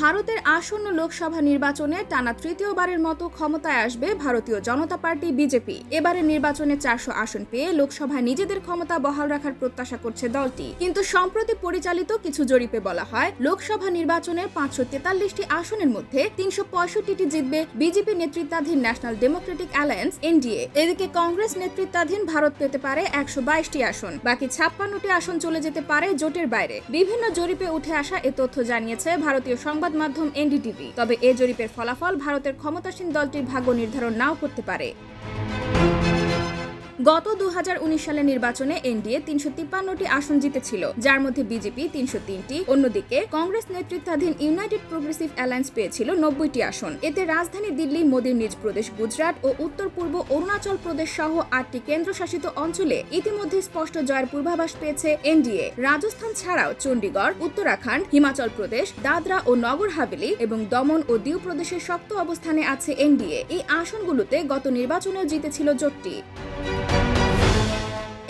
ভারতের আসন্ন লোকসভা নির্বাচনে টানা তৃতীয়বারের মতো ক্ষমতায় আসবে ভারতীয় জনতা পার্টি, বিজেপি। এবারের নির্বাচনে চারশো আসন পেয়ে লোকসভায় নিজেদের ক্ষমতা বহাল রাখার প্রত্যাশা করছে দলটি। কিন্তু সম্প্রতি পরিচালিত কিছু জরিপে বলা হয়, লোকসভা নির্বাচনের পাঁচশো তেতাল্লিশটি আসনের মধ্যে তিনশো পঁয়ষট্টিটি জিতবে বিজেপি নেতৃত্বাধীন ন্যাশনাল ডেমোক্রেটিক অ্যালায়েন্স, এনডিএ। এদিকে কংগ্রেস নেতৃত্বাধীন ভারত পেতে পারে একশো বাইশটি আসন, বাকি ছাপ্পান্নটি আসন চলে যেতে পারে জোটের বাইরে। বিভিন্ন জরিপে উঠে আসা এ তথ্য জানিয়েছে ভারতীয় সংবাদ মাধ্যম এনডিটিভি। তবে এ জরিপের ফলাফল ভারতের ক্ষমতাসীন দলটির ভাগ্য নির্ধারণ নাও করতে পারে। গত দুহাজার উনিশ সালের নির্বাচনে এনডিএ তিনশো তিপ্পান্নটি আসন জিতেছিল, যার মধ্যে বিজেপি তিনশো তিনটি। অন্যদিকে কংগ্রেস নেতৃত্বাধীন ইউনাইটেড প্রোগ্রেসিভ অ্যালায়েন্স পেয়েছিল নব্বইটি আসন। এতে রাজধানী দিল্লি, মোদীর নিজ প্রদেশ গুজরাট ও উত্তর পূর্ব অরুণাচল প্রদেশ সহ আটটি কেন্দ্রশাসিত অঞ্চলে ইতিমধ্যে স্পষ্ট জয়ের পূর্বাভাস পেয়েছে এনডিএ। রাজস্থান ছাড়াও চণ্ডীগড়, উত্তরাখণ্ড, হিমাচল প্রদেশ, দাদরা ও নগর হাভেলি এবং দমন ও দিউ প্রদেশের শক্ত অবস্থানে আছে এনডিএ। এই আসনগুলোতে গত নির্বাচনেও জিতেছিল জোটটি।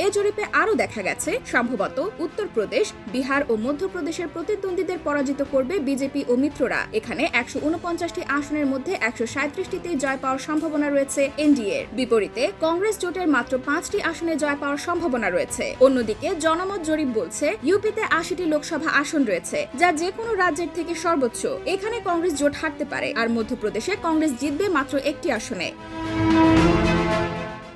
এ জরিপে আরও দেখা গেছে, সম্ভবত উত্তরপ্রদেশ, বিহার ও মধ্যপ্রদেশের প্রতিদ্বন্দ্বীদের পরাজিত করবে বিজেপি ও মিত্ররা। এখানে একশো উনপঞ্চাশটি আসনের মধ্যে একশো সাঁত্রিশটিতেই জয় পাওয়ার সম্ভাবনা রয়েছে এনডিএর বিপরীতে কংগ্রেস জোটের মাত্র পাঁচটি আসনে জয় পাওয়ার সম্ভাবনা রয়েছে। অন্যদিকে জনমত জরিপ বলছে, ইউপিতে আশিটি লোকসভা আসন রয়েছে, যা যে কোনো রাজ্যের থেকে সর্বোচ্চ। এখানে কংগ্রেস জোট হারতে পারে, আর মধ্যপ্রদেশে কংগ্রেস জিতবে মাত্র একটি আসনে।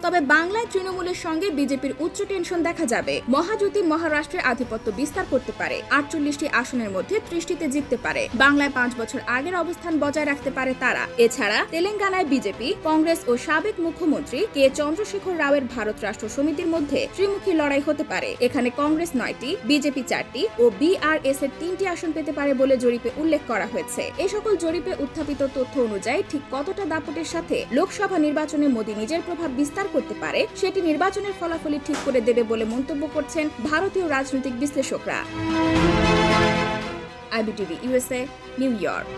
তবে বাংলায় তৃণমূলের সঙ্গে বিজেপির উচ্চ টেনশন দেখা যাবে। মহাজোতি মহারাষ্ট্রের আধিপত্য বিস্তার করতে পারে। আটচল্লিশটি আসনের মধ্যে ত্রিশটিতে জিততে পারে। বাংলায় পাঁচ বছর আগের অবস্থান বজায় রাখতে পারে তারা। এছাড়া তেলেঙ্গানায় বিজেপি, কংগ্রেস ও সাবেক মুখ্যমন্ত্রী কে চন্দ্রশেখর রাওয়ের ভারত রাষ্ট্র সমিতির মধ্যে ত্রিমুখী লড়াই হতে পারে। এখানে কংগ্রেস নয়টি, বিজেপি চারটি ও বিআরএস এর তিনটি আসন পেতে পারে বলে জরিপে উল্লেখ করা হয়েছে। এ সকল জরিপে উত্থাপিত তথ্য অনুযায়ী ঠিক কতটা দাপটের সাথে লোকসভা নির্বাচনে মোদী নিজের প্রভাব বিস্তার করতে পারে, সেটি নির্বাচনের ফলাফলই ঠিক করে দেবে বলে মন্তব্য করছেন ভারতীয় রাজনৈতিক বিশ্লেষকরা। IBTV USA New York.